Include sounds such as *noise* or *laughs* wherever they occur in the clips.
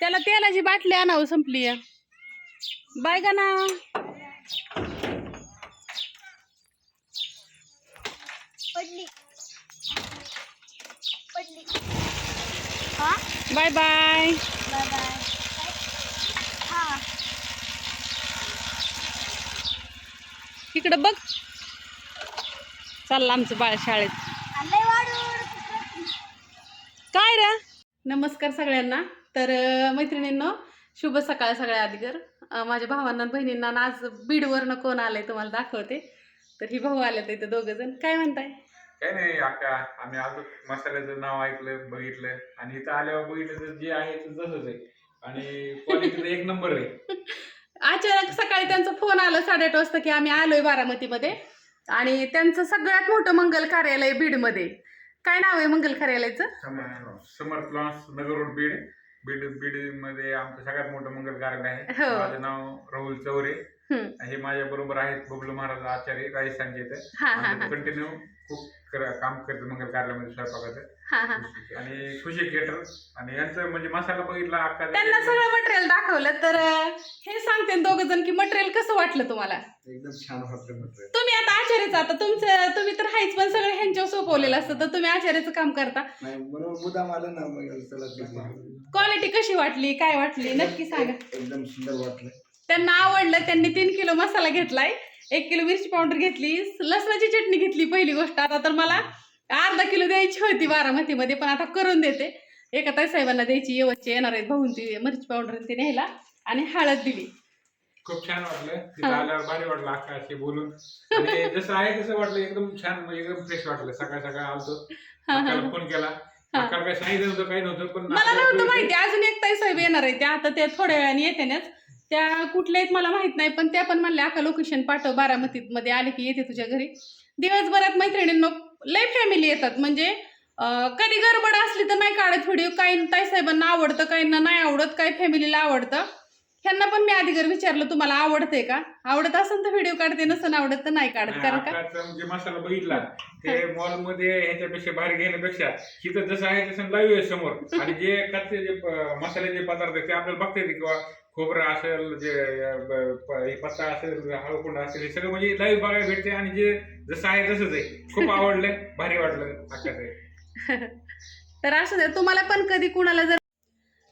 त्याला तेलाची बाटली आणावं संपली बाय का ना. Bye bye. Bye bye. इकडं बघ. चाललं आमचं बाळ शाळेत आलंय वाढून काय रे. नमस्कार सगळ्यांना. तर मैत्रिणींनो शुभ सकाळ सगळ्या अधिकर माझ्या भावांना बहिणींना आज बीडवरनं कोण आलंय तुम्हाला दाखवते. तर ही भाऊ आले तर इथे दोघं जण. काय म्हणताय? काही नाही अक्का आम्ही आलो मसाल्याचं नाव ऐकलं बघितलं. आणि इथं आल्यावर बघितलं तर जे आहे ते तसंच आहे. आणि क्वालिटी एक नंबर आहे. *laughs* अचानक सकाळी त्यांचा फोन आला साडेआठ वाजता की आम्ही आलोय बारामतीमध्ये. आणि त्यांचं सगळ्यात मोठं मंगल कार्यालय बीडमध्ये. काय नाव आहे मंगल कार्यालयाचं समर समर्थ लॉन्स नगर रोड बीड. बीड बीडमध्ये आमचं सगळ्यात मोठं मंगल कार्यालय आहे. हो. माझं नाव राहुल चौरे. हम्म. हे माझ्या बरोबर आहेत बबलू महाराज आचार्य राजस्थानचे इथे. हा हा हा. कंटिन्यू खूप कर- काम करते मंगल कार्यालयामध्ये स्वयंपाकाचं हा हा. आणि खुशी थिएटर आणि यांचं म्हणजे मसाला बघितला अक्का त्यांना सगळं मटेरियल दाखवलं तर अं, हे सांगते दोघ जण की मटेरियल कसं वाटलं तुम्हाला? एकदम छान वाटलं म्हटलं तुम्ही आता आचार्यचं आता तुमचं तुम्ही तर हायच पण सगळं ह्यांच्यावर सोपवलेलं असतं तर तुम्ही आचार्याचं काम करता. नाही म्हणून मुद्दाम आलं ना मग चला ते- क्वालिटी कशी वाटली काय वाटली नक्की सांगा. एकदम सुंदर वाटलं. त्यांना आवडलं त्यांनी तीन किलो मसाला घेतलाय. एक किलो मिरची पावडर घेतली लसणाची चटणी घेतली पहिली गोष्ट. आता तर मला अर्धा किलो द्यायची होती बारामतीमध्ये पण आता करून देते. एका ताई साहेबांना द्यायची येवतचे येणार आहेत भाऊन ती मिरची पावडर ती न्यायला आणि हळद दिली. खूप छान वाटलं. तिथं आल्यावर भारी वाटलं बोलून. आणि जसं आहे तसं वाटलं एकदम छान म्हणजे एकदम फ्रेश वाटलं. सकाळ सकाळ आलतो. अक्काला फोन केला. अक्काला काही सांगितलं नव्हतं काही नव्हतं पण मला नव्हतं माहिती अजून एक ताई साहेब येणार आहे त्या आता त्या थोड्या वेळाने येतेनच त्या कुठल्या आहेत मला माहीत नाही पण त्या पण म्हणल्या आका लोकेशन पाठव बारामतीत मध्ये आले की येते तुझ्या घरी. दिवसभरात मैत्रिणींनो लय फॅमिली येतात. म्हणजे कधी गडबड असली तर नाही काढत व्हिडिओ काही ताई साहेबांना आवडतं काहींना नाही आवडत काही फॅमिलीला आवडतं. ह्यांना पण मी आधी घर विचारलं तुम्हाला आवडते का? आवडत असेल तर व्हिडिओ काढते नसेल आवडत तर नाही काढत कारण का? म्हणजे मसाला बघितला. ते मॉलमध्ये ह्याच्यापेक्षा बाहेर घेण्यापेक्षा तिथं जसं आहे तसं लाईव्ह आहे समोर. आणि जे कच्चे जे मसाल्याचे पदार्थ ते आपल्याला बघता येते किंवा खोबरं असेल जे पत्ता असेल हळकुंड असेल हे सगळं म्हणजे लाईव्ह बघायला भेटते आणि जे जसं आहे तसंच आहे. खूप आवडलंय भारी वाटलं *laughs* तर असं तुम्हाला पण कधी कुणाला जर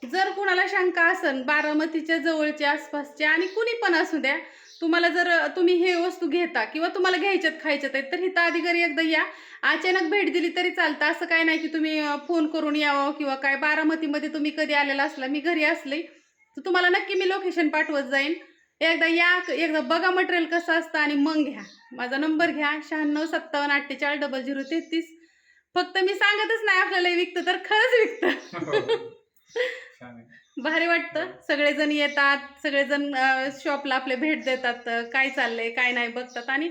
जर कुणाला शंका असेल बारामतीच्या जवळचे आसपासचे आणि कुणी पण असू द्या तुम्हाला जर तुम्ही हे वस्तू घेता किंवा तुम्हाला घ्यायच्यात खायच्यात आहेत तर हिता आधी घरी एकदा या. अचानक भेट दिली तरी चालतं. असं काय नाही की तुम्ही फोन करून यावं किंवा काय बारामतीमध्ये तुम्ही कधी आलेला असला मी घरी असले तर तुम्हाला नक्की मी लोकेशन पाठवत जाईन. एकदा या एकदा बघा मटेरियल कसं असतं आणि मग घ्या. माझा नंबर घ्या शहाण्णव सत्तावन्न अठ्ठेचाळीस डबल झिरो तेहतीस. फक्त मी सांगतच नाही आपल्याला विकतं तर खरंच विकतं. *laughs* छान आहे. भारी वाटतं. सगळेजण येतात सगळेजण शॉपला आपले भेट देतात काय चाललंय काय नाही बघतात. आणि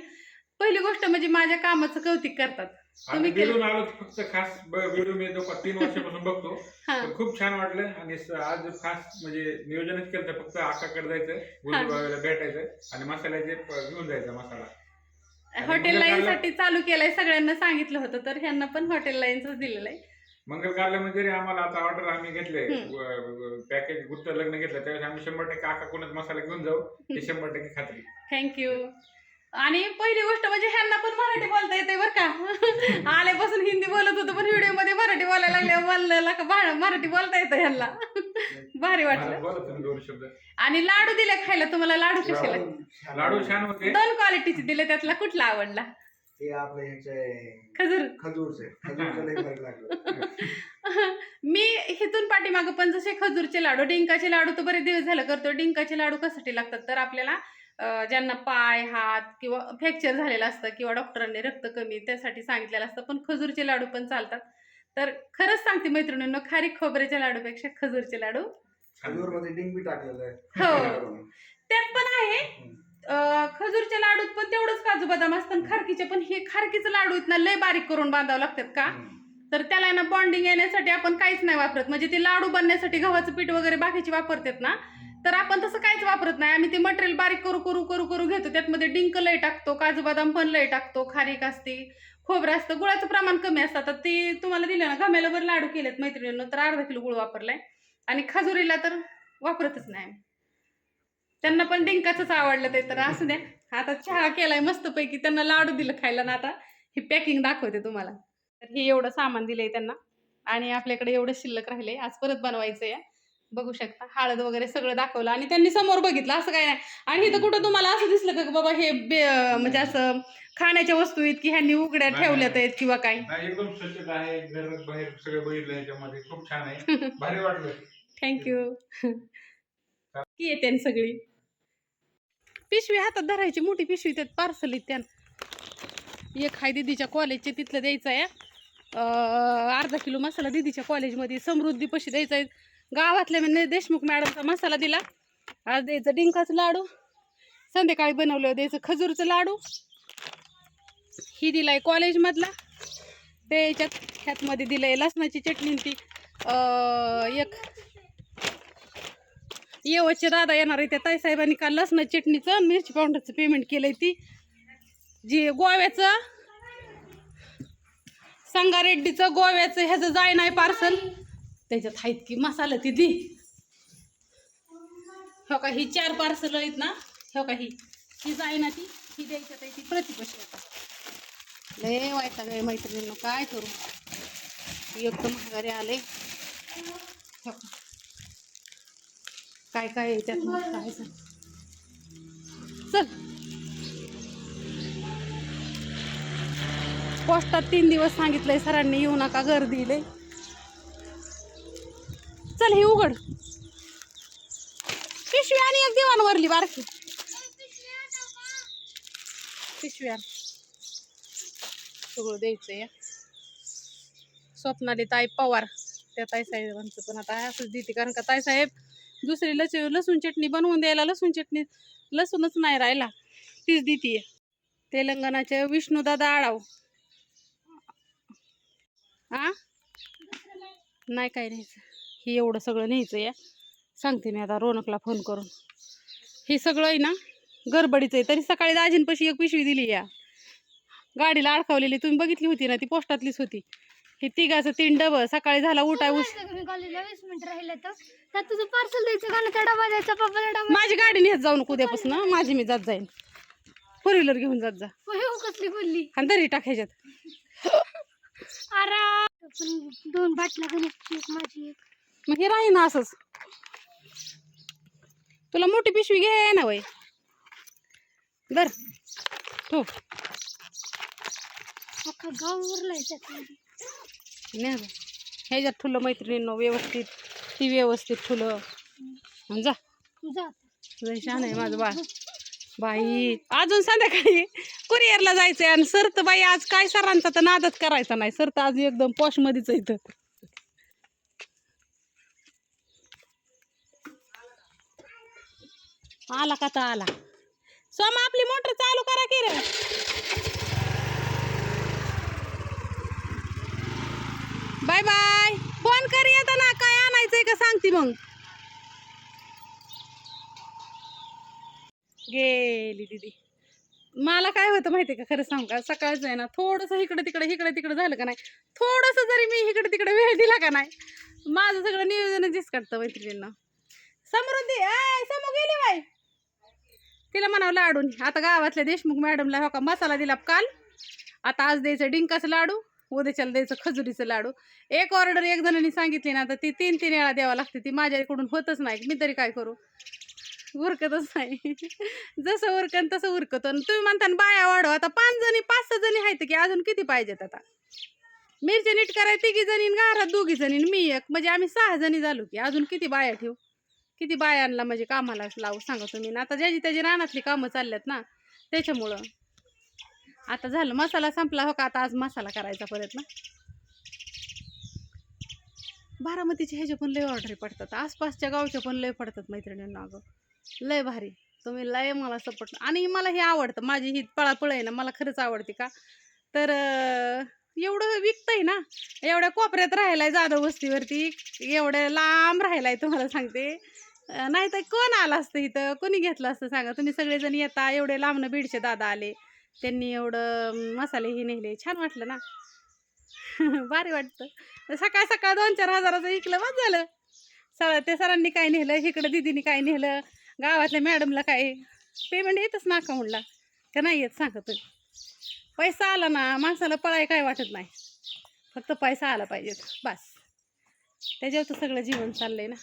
पहिली गोष्ट म्हणजे माझ्या कामाचं कौतिक करतात. तुम्ही केलं- आलो फक्त खास व्हिडिओ मी जो तीन वर्षापासून बघतो. हा. खूप छान वाटलं. आणि स- आज खास म्हणजे नियोजनच केलं फक्त आकाकडे जायचं भेटायचं आणि मसाल्याचे प- घेऊन जायचा मसाला. आणि हॉटेल लाईन साठी चालू केलंय सगळ्यांना सांगितलं होतं तर ह्यांना पण हॉटेल लाईनच दिलेलं आहे. मंगल कार्यालयामध्ये जरी आम्हाला आता ऑर्डर आम्ही घेतले हम्म. पॅकेज गुप्त लग्न घेतलं त्यावेळेस आम्ही शंभर टक्के आका कोणाच मसाला घेऊन जाऊ हे शंभर टक्के खात्री. थँक्यू आणि पहिली गोष्ट म्हणजे ह्यांना पण मराठी बोलता येते बरं का. *laughs* आल्यापासून हिंदी बोलत होतो पण व्हिडिओमध्ये मराठी बोलायला लागले बोललेला का मराठी बोलता येतं ह्यांना. *laughs* भारी वाटलं. आणि लाडू दिले खायला तुम्हाला लाडू कसे लाडू. छान होते. दोन क्वालिटीचे दिले त्यातला कुठला आवडला? खजूर. खजूरचे. खजूरचं लई भारी लागलं *laughs* मी हिथून पाठीमागं पण जसे खजूरचे लाडू डिंकाचे लाडू तर बरेच दिवस झालं करतो. डिंकाचे लाडू कशासाठी लागतात? तर आपल्याला ज्यांना पाय हात किंवा फ्रॅक्चर झालेलं असतं किंवा डॉक्टरांनी रक्त कमी त्यासाठी सांगितलेलं असतं पण खजूरचे लाडू पण चालतात. तर खरंच सांगते मैत्रिणींनो खारी खोबऱ्याच्या लाडूपेक्षा खजूरचे लाडू हो. त्यात पण आहे. खजूरच्या लाडूत पण तेवढंच काजू बदाम असतं आणि खारकीचे पण. हे खारकीचं लाडू ना लय बारीक करून बांधावं लागतात का. तर त्याला ना बॉन्डिंग येण्यासाठी आपण काहीच नाही वापरत. म्हणजे ते लाडू बनण्यासाठी गव्हाचं पीठ वगैरे बाकीचे वापरतात ना. तर आपण तसं काहीच वापरत नाही. आम्ही ते मटेरियल बारीक करू करू करू करू घेतो. त्यातमध्ये डिंक लय टाकतो काजू बदाम पण लय टाकतो खारीक असते खोबरं असतं गुळाचं प्रमाण कमी असतं. तर ते तुम्हाला दिलं ना घामेला बरं लाडू केलेत मैत्रिणीनं तर अर्धा किलो गुळ वापरलाय. आणि खजुरीला तर वापरतच नाही त्यांना पण डिंकाचंच आवडलं ते तर असू द्या. आता चहा केलाय मस्तपैकी त्यांना लाडू दिलं खायला ना आता. ही पॅकिंग दाखवते तुम्हाला. तर हे एवढं सामान दिलंय त्यांना. आणि आपल्याकडे एवढं शिल्लक राहिले आज परत बनवायचं आहे बघू शकता. हळद वगैरे सगळं दाखवलं आणि त्यांनी समोर बघितलं असं काय नाही. आणि इथं कुठं तुम्हाला असं दिसलं का की बाबा हे बे म्हणजे असं खाण्याच्या वस्तू आहेत की ह्यांनी उघड्या ठेवल्यात. आहेत किंवा काय? एकदम स्वच्छता आहे घर बाहेर सगळं बघितलं ह्याच्यामध्ये खूप छान आहे. *laughs* भारी वाटलं. थँक्यू की *laughs* येते सगळी. पिशवी हातात धरायची मोठी पिशवी त्यात पार्सल त्यान. एक हाय दिदीच्या कॉलेजचे तिथलं द्यायचं आहे अर्धा किलो मसाला दिदीच्या कॉलेजमध्ये समृद्धी पशी द्यायचा आहे गावातल्या म्हणजे देशमुख मॅडमचा मसाला दिला. आज द्यायचं डिंकाचं लाडू. संध्याकाळी बनवलं द्यायचं खजूरचं लाडू. ही दिलाय कॉलेजमधला. ते याच्यात ह्यातमध्ये आहे लसणाची चटणी ती एक. येवचे दादा येणार आहे त्या ताईसाहेबांनी काल लसणा चटणीचं आणि मिरची पावडरचं पेमेंट केलं आहे ती. जी गोव्याचं संगारेड्डीचं गोव्याचं ह्याचं जाय नाही पार्सल त्याच्यात आहेत की मसाला ती दी. हो का ही चार पार्सल आहेत ना? हो का ही. ही जाय ना ती ही द्यायच्यात आहे ती प्रतिपशी आता. लय वाईट वेळ मैत्रिणींनो काय करू? एक तर महागारी आले. हो का. काय काय याच्यात त्यात? मग काय सर चल. पोस्टात तीन दिवस सांगितलंय सरांनी येऊ नका गर्दी लय. चल हे उघड. पिशवी आणि एक दिवाण वरली बारकी. पिशव्या सगळं द्यायचं या स्वप्नाली ताई पवार. त्या ताईसाहेबांचं पण आता असंच देते कारण का ताईसाहेब दुसरी लस लसूण चटणी बनवून द्यायला लसूण चटणी लसूणच नाही राहिला. तीच देते तेलंगणाचे विष्णूदादा आडाव. आ? नाही काय नाही हे एवढं सगळं न्यायचं या सांगते मी आता रोनकला फोन करून. हे सगळं आहे ना गडबडीचं आहे. तरी सकाळी दाजींपाशी एक पिशवी दिली या. गाडीला अडकवलेली. तुम्ही बघितली होती ना ती पोस्टातलीच होती. हे तिघाचं तीन डबं सकाळी झाला उठाय उश मी कॉलेजला वीस मिनिट राहिले तर? त्यात तुझं पार्सल द्यायचं डबा द्यायचा पप्पाला डबा माझी गाडी नेत जाऊ नको उद्यापासून माझी मी जात जाईन. फोर व्हीलर घेऊन जात जा. हो कसली बोलली? आणि तरी टाकायच्यात अरे पण दोन बाटल्या गणेशची एक माझी एक. मग हे राही ना असंच. तुला मोठी पिशवी घे ना वय बर. हो अख्खा गाव उरलाय त्यात ने जा. ह्याच्यात ठुलं मैत्रिणींनो व्यवस्थित. ती व्यवस्थित ठुलं. जा. छान आहे माझं बा बाई अजून संध्याकाळी कुरिअरला जायचंय आणि सर तर बाई आज काय सरांचा तर नादच करायचा नाही. सर तर आज एकदम पॉश मध्येच आला का तर आला. सोमा आपली मोटर चालू करा की रे. Bye bye. फोन कर येताना काय आणायचंय का सांगते मग. गेली दीदी. मला काय होतं माहिती का खरं सांग का? सकाळचं आहे ना थोडंसं इकडं तिकडं इकडं तिकडं झालं का नाही? थोडंसं जरी मी इकडे तिकडे वेळ दिला का नाही माझं सगळं नियोजन जिस काढतं मैत्रिणींना. समृद्धी आय समोर गेली बाई. तिला म्हणावं लाडून आता गावातल्या देशमुख मॅडमला हो का मसाला दिला काल. आता आज द्यायचं डिंकाचं लाडू उद्याच्याला द्यायचं खजुरीचं लाडू. एक ऑर्डर एक जणांनी सांगितली ना तर ती तीन तीन वेळा द्यावं लागते. ती माझ्याकडून होतच नाही. मी तरी काय करू? उरकतच नाही. *laughs* जसं उरकन तसं उरकतो. आणि तुम्ही म्हणता बाया वाढव. आता पाच जणी पाच सहा जणी आहेत की अजून किती पाहिजेत आता? मिरची नीट कराय तिघी जणी आणि घरात दोघी जणी आणि मी एक. म्हणजे आम्ही सहा जणी झालो की अजून किती बाया ठेवू? किती बायांना म्हणजे कामाला लावू सांगा तुम्ही ना. आता ज्याची त्याची रानातली कामं चालल्यात ना त्याच्यामुळं. आता झालं मसाला संपला हो का? आता आज मसाला करायचा परत ना. बारामतीचे ह्याचे पण लय ऑर्डरी पडतात. आसपासच्या गावच्या पण लय पडतात मैत्रिणींना अगं. लय भारी. तुम्ही लय मला सपोर्ट आणि मला हे आवडतं. माझी ही पळापळ आहे ना मला खरंच आवडते का? तर एवढं विकतंय ना. एवढ्या कोपऱ्यात राहिलाय जाधव वस्तीवरती. एवढ्या लांब राहिलाय तुम्हाला सांगते. नाही तर कोण आलं असतं इथं? कोणी घेतलं असतं? सांगा. तुम्ही सगळेजण येता एवढे लांबनं बीडचे दादा आले. त्यांनी एवढं मसाले हे नेले. छान वाटलं ना? *laughs* भारी वाटतं. सकाळ सकाळ दोन चार हजाराचं इकलं बस झालं. सर ते सरांनी काय नेलं? इकडं दिदीने काय नेलं? गावातल्या मॅडमला काय? पेमेंट येतच ना अकाउंटला? का नाही येत? सांगा तुम्ही. पैसा आला ना माणसाला पळाय काय वाटत नाही. फक्त पैसा आला पाहिजे. बस. त्याच्यावर तर सगळं जीवन चाललं आहे ना?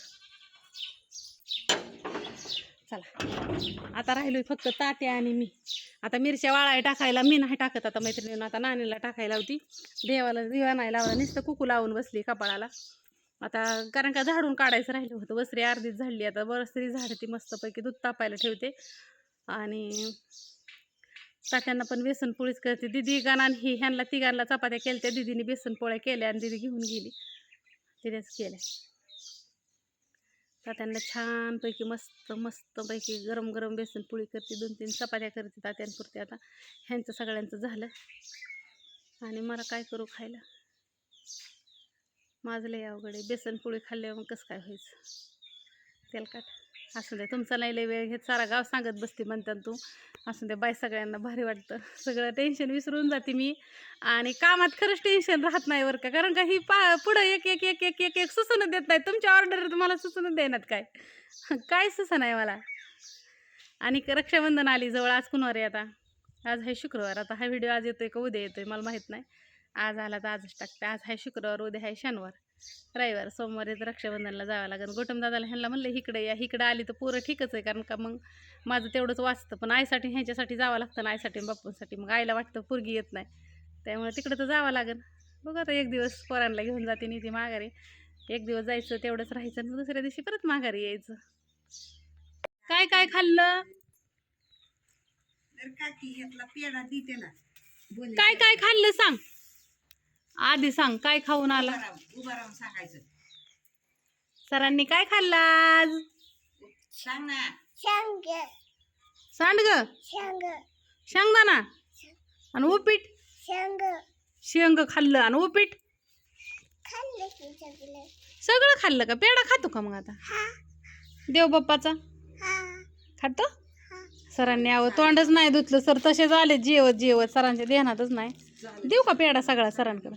चला. आता राहिलो फक्त तात्या आणि मी. आता मिरच्या वाळाय टाकायला मी नाही टाकत आता मैत्रिणीनं. आता नानीला टाकायला होती देवाला दिवा नाही लावला. नुसतं कुकू लावून बसली कपाळाला. आता कारण का झाडून काढायचं राहिलं होतं. वस्त्री अर्धीच झाडली. आता वस्त्री तरी झाड ती मस्तपैकी दूध तापायला ठेवते. आणि तात्यांना पण बेसन पोळीच करते. दिदी गाणा ही ह्यांना तिघांना चपात्या केल्या त्या दिदीने बेसन पोळ्या केल्या आणि दिदी घेऊन गेली. तिनेच केल्या. तात्यांना छानपैकी मस्त मस्तपैकी गरम गरम बेसन पोळी करते. दोन तीन चपात्या करते तात्यांपुरते आता. ह्यांचं सगळ्यांचं झालं. आणि मला काय करू खायला? माझं लय अवघड आहे. बेसन पोळी खाल्ल्यावर मग कसं काय व्हायचं? तेलकाट. असं दे तुमचा नाही लय वेळ घेत. सारा गाव सांगत बसते म्हणतात तू. असं ते बाय सगळ्यांना भारी वाटतं. सगळं टेन्शन विसरून जाते मी. आणि कामात खरंच टेन्शन राहत नाही बरं का. कारण का ही पा पुढं एक एक एक एक एक एक सुचणं देत नाही. तुमच्या ऑर्डर तुम्हाला सुचणं देणार काय? *laughs* काय सुचन आहे मला? आणि रक्षाबंधन आली जवळ आज कुणावर आहे आता? आज आहे शुक्रवार. आता हा व्हिडिओ आज येतोय का उद्या येतोय मला माहीत नाही. आज आला तर आजच टाकते. आज आहे शुक्रवार उद्या आहे शनिवार. रविवार सोमवारी तर रक्षाबंधनला जावं लागेल. गोटम दादाला ह्यांना म्हणलं इकडे या इकडं आली तर पोरं ठीकच आहे कारण का मग माझं तेवढंच वाचतं. पण आईसाठी ह्यांच्यासाठी जावं लागतं ना आईसाठी आणि बाप्पूंसाठी मग आईला वाटतं पोरगी येत नाही. त्यामुळे तिकडं तर जावं लागेल. बघू आता एक दिवस पोरांना घेऊन जाते नी ती माघारी. एक दिवस जायचं तेवढंच राहायचं आणि दुसऱ्या दिवशी परत माघारी यायचं. काय काय खाल्लं? काय काय खाल्लं सांग. आधी सांग काय खाऊन आला? उभं राहून सांगायचं. सरांनी काय खाल्लं आज? सांग ना. शेंग सांड ग. शेंग शेंगदाणा आणि उपीट? शेंग शेंग खाल्लं आणि उपीट? खाल्लं की सगळं. सगळं खाल्लं का? पेढा खातो का मग आता? हा. देव बाप्पाचा हा. खातो? सरांनी यावं तोंडच नाही धुतलं. सर तसेच आले जेवत जेवत. सरांच्या ध्यानातच नाही. देऊ का पेढा सगळा सरांकडे?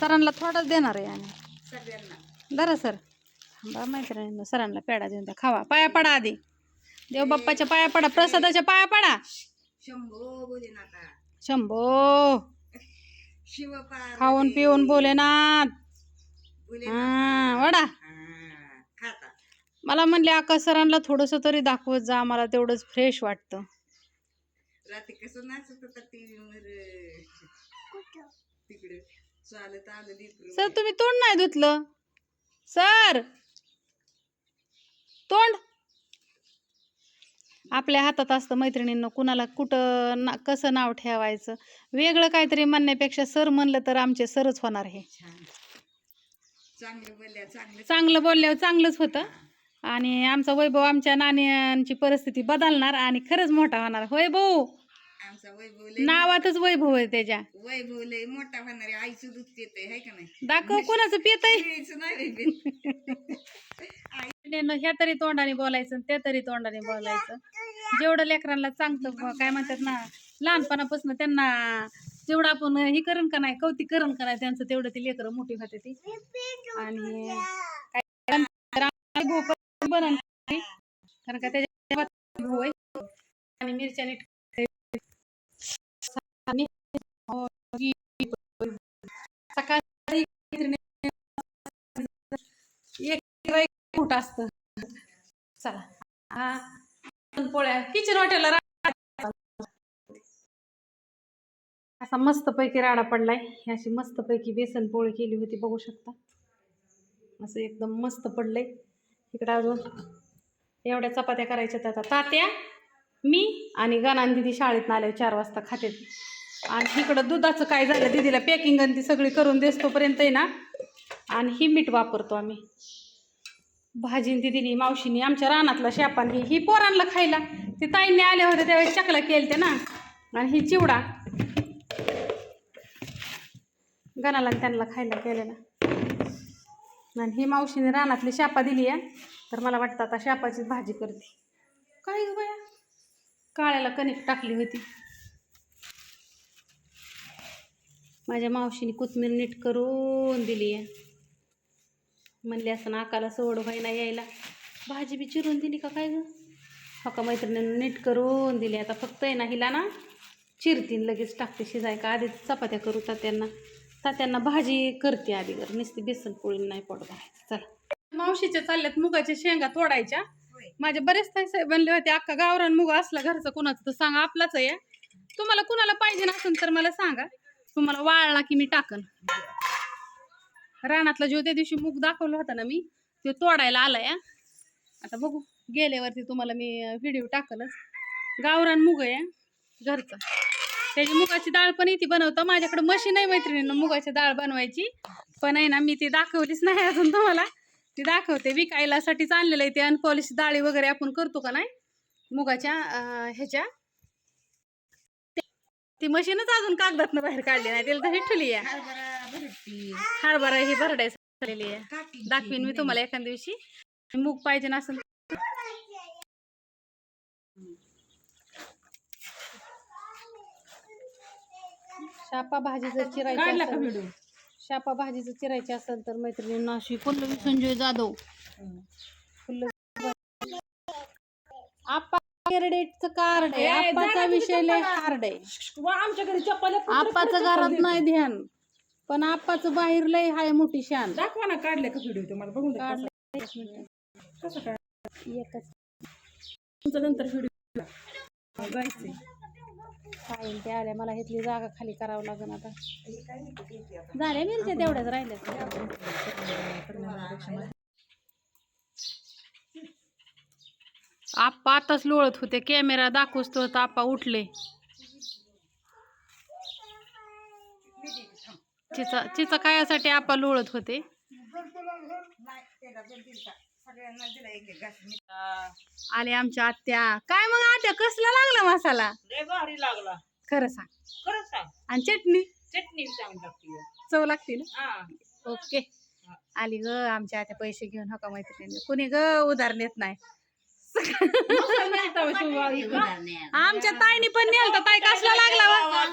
सरांना थोडाच देणार आहे आणि बरं सर. थांबा मैत्रिणींना सरांना पेढा देऊन द्या. खावा. पाया पडा आधी. देव बाप्पाच्या पाया पडा. प्रसादाच्या पाया पडा. शंभो बोले नाका शंभो. खाऊन पिऊन बोले हा वडा. मला म्हणले आकाश सरांना थोडंसं तरी दाखवत जा मला तेवढंच फ्रेश वाटतं. रात्री कसं नाचत होता टीव्ही वर तिकडे चालत आलं लेकरं. सर तुम्ही तोंड नाही धुतलं? सर! तोंड! आपल्या हातात असतं मैत्रिणींना कुणाला कुठं ना कसं नाव ठेवायचं? वेगळं काहीतरी म्हणण्यापेक्षा सर म्हणलं तर आमचे सरच होणार हे. छान. चांगलं बोलल्या चांगलं चांगलं बोलल्यावर चांगलंच होतं. आणि आमचा वैभव आमच्या नाण्यांची परिस्थिती बदलणार आणि खरंच मोठा होणार. होय भाऊ? आमचा वैभव लय नावातच वैभव आहे त्याच्या. वैभव लय मोठा होणार आहे. आईचं दूध पिते आहे का नाही? दाखव कोणाचं पित आहे नाही पित. ह्या तरी तोंडाने बोलायचं आणि त्या तरी तोंडाने बोलायचं. जेवढं लेकरांना चांगलं ब- काय म्हणतात ना लहानपणापासून त्यांना जेवढं आपण हे करण का नाही कौतिक करण का नाही त्यांचं तेवढं ती लेकरं मोठी होते ती. आणि काय बनवून खाते. कारण का त्याच्या आणि मिरच्या नीट सकाळी एक एक असत. चला. हा. दोन पोळ्या. किचन हॉटेलला असा मस्तपैकी राडा पडलाय. ही अशी मस्तपैकी बेसन पोळी केली होती बघू शकता. असं एकदम मस्त पडलंय. इकडं अजून. एवढ्या चपात्या करायच्या आता. तात्या मी आणि गणान दिदी शाळेत आले चार वाजता खाते. आणि इकडं दुधाचं काय झालं दिदीला पॅकिंग आणि ती सगळी करून देसतोपर्यंत आहे ना. आणि ही मीठ वापरतो आम्ही. भाजीन दिदीनी मावशीनी आमच्या रानातला शापान ही ही पोरांना खायला. ते ताईंनी आले होते त्यावेळेस चकला केलते ना. आणि ही चिवडा. गणाला आणि त्यांना खायला केलेला आणि ही मावशीने रानातली शापा दिली आहे. तर मला वाटतं आता शापाचीच भाजी करते. काय बाया? काळ्याला कणिक टाकली होती. माझ्या मावशीने कोथमीर नीट करून दिली आहे. म्हणली असं नाकाला सवड व्हायला यायला. भाजी बी चिरून दिली का काय ग? हो का मैत्रिणीनं नीट करून दिली. आता फक्त आहे ना हिला ना चिरतीन लगेच टाकते. शिजाय का आधीच चपात्या करू त्यांना. तात्यांना भाजी करते आधी घर नुसती बेसन पोळी नाही पोट भरायचं. चला. मावशीच्या चालल्यात मुगाच्या शेंगा तोडायच्या. माझे बरेच ताई बनले होते अख्खा गावरान मुग असला घरचं कुणाचं तर सांगा आपलाच आहे. तुम्हाला कुणाला पाहिजे नसेल तर मला सांगा. तुम्हाला वाळला की मी टाकन. रानातला जो त्या दिवशी मूग दाखवला होता ना मी तो तोडायला आलाय. आता बघू. गेल्यावरती तुम्हाला मी व्हिडिओ टाकलच. गावरान मुग आहे घरचं. त्याची मुगाची डाळ पण इथे बनवतो. माझ्याकडे मशीन आहे मैत्रिणीनं मुगाची डाळ बनवायची. पण आहे ना मी ती दाखवलीच नाही अजून तुम्हाला. ती दाखवते. विकायलासाठीच आणलेलं आहे ते अनपॉलिश डाळी वगैरे आपण करतो का नाही? मुगाच्या ह्याच्या. ती मशीनच अजून कागदातनं बाहेर काढली नाही. तिला तर ठुली आहे. हरभरा ही भरडाय आहे. दाखवीन मी तुम्हाला एखाद्या दिवशी. मूग पाहिजे नसेल शापा भाजी जर चिरायची असेल शापा भाजी जर चिरायची असेल तर मैत्रिणींना अशी पल्लवी संजय जाधव. पल्लवी आप्पा केरडेटचं कार्ड आहे. आप्पाचा विषय लय हार्ड आहे. आमच्या घरी चप्पल आप्पाचं घरात नाही ध्यान. पण आप्पाचं बाहेर लय हाय मोठी शान. दाखवा ना काढले का व्हिडिओ तुम्हाला? बघून द्या काढलं कसं- कसं काय? एकच. तुमचा नंतर व्हिडिओ. जायचंय. काय ते आल्या. मला इथली जागा खाली करावं लागेल आता. झाल्या मिरच्या तेवढ्याच राहिल्या आप्पा आताच लोळत होते. कॅमेरा दाखवूच तर आप्पा उठले. चिचा चिचा कायासाठी आप्पा लोळत होते. सगळ्यांना दिला एक एक घास. आले आमच्या आत्या. काय मग आत्या? कसला लागला मसाला? लय भारी लागला. खरं सांग. खरंच सांग. आणि चटणी? चटणी चांगली लागते चव लागते ना? हा. ओके. आली ग आमच्या आता पैसे घेऊन हो का मैत्रिणी कुणी ग उधार नेत नाही. *laughs* आमच्या ताईनी पण नेलता. ताई कसला लागला वा?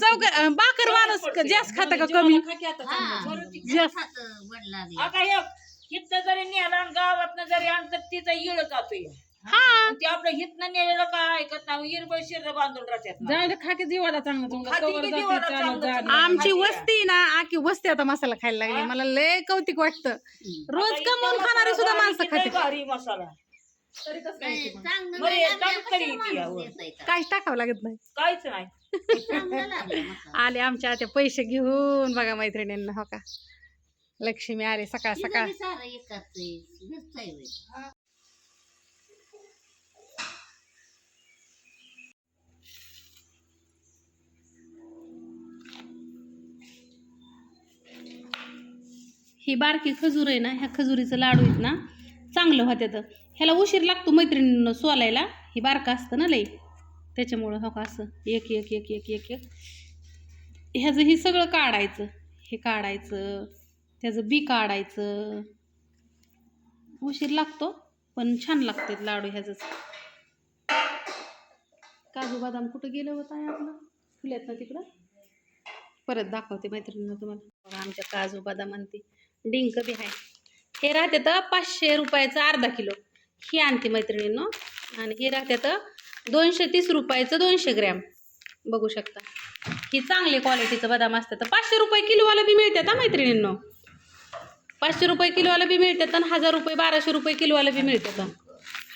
चौक बाकर माणूस क- जास्त खाता का कमी? जास्त. हे जरी नेला आणि गावात जरी आणलं तर तिचा येळ जातोय. हा. ते आपलं हिथनं नेलेलं काय? ऐकत नाही हिरबळ शिर बांधून राहतात खाके जीवाला चांगलं खाती कवर की जाते, जीवाला चालत चांगलं जाते. आमची वस्ती ना आखी वस्ती आता मसाला खायला लागली. मला लय कौतिक वाटतं. रोज कमवून खाणारी सुद्धा माणसं खाते. भारी मसाला. बरे चांगली. काहीच टाकावं लागत नाही. काहीच नाही. आले आमच्या आता पैसे घेऊन बघा मैत्रिणींना हो का? लक्ष्मी आले सकाळ सकाळ. ही बारकी खजूर आहे ना ह्या खजुरीचं लाडू आहेत ना चांगलं होत्यात. ह्याला उशीर लागतो मैत्रिणींना सोलायला. ही बारका असतं ना लई. त्याच्यामुळं हो का असं. एक एक एक एक एक एक. ह्याचं हे सगळं काढायचं. हे काढायचं. त्याचं बी काढायचं. उशीर लागतो पण छान लागते लाडू ह्याचंच. काजू बदाम कुठं गेलं होतं आहे आपलं? फुल्यात ना तिकडं? परत दाखवते मैत्रिणींना तुम्हाला. आमच्या काजू बदाम आणते डिंक बी आहे. हे राहते तर पाचशे रुपयाचं अर्धा किलो. ही आणते मैत्रिणींनो. आणि हे राहते तर दोनशे तीस रुपयाचं दोनशे ग्रॅम. बघू शकता. ही चांगली क्वालिटीचं बदाम असतं. तर पाचशे रुपये किलोवाला बी मिळतात हा मैत्रिणींनो? पाचशे रुपये किलोवाला बी मिळतात आणि हजार रुपये बाराशे रुपये किलोवाला बी मिळतात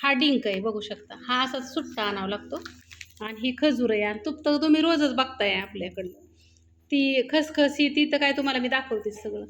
हा डिंक आहे बघू शकता. हा असा सुट्टा आणावा लागतो. आणि ही खजूर आहे. आणि तूप तर तुम्ही रोजच बघताय आपल्याकडलं ती खसखसी ती तर काय तुम्हाला मी दाखवतेच सगळं.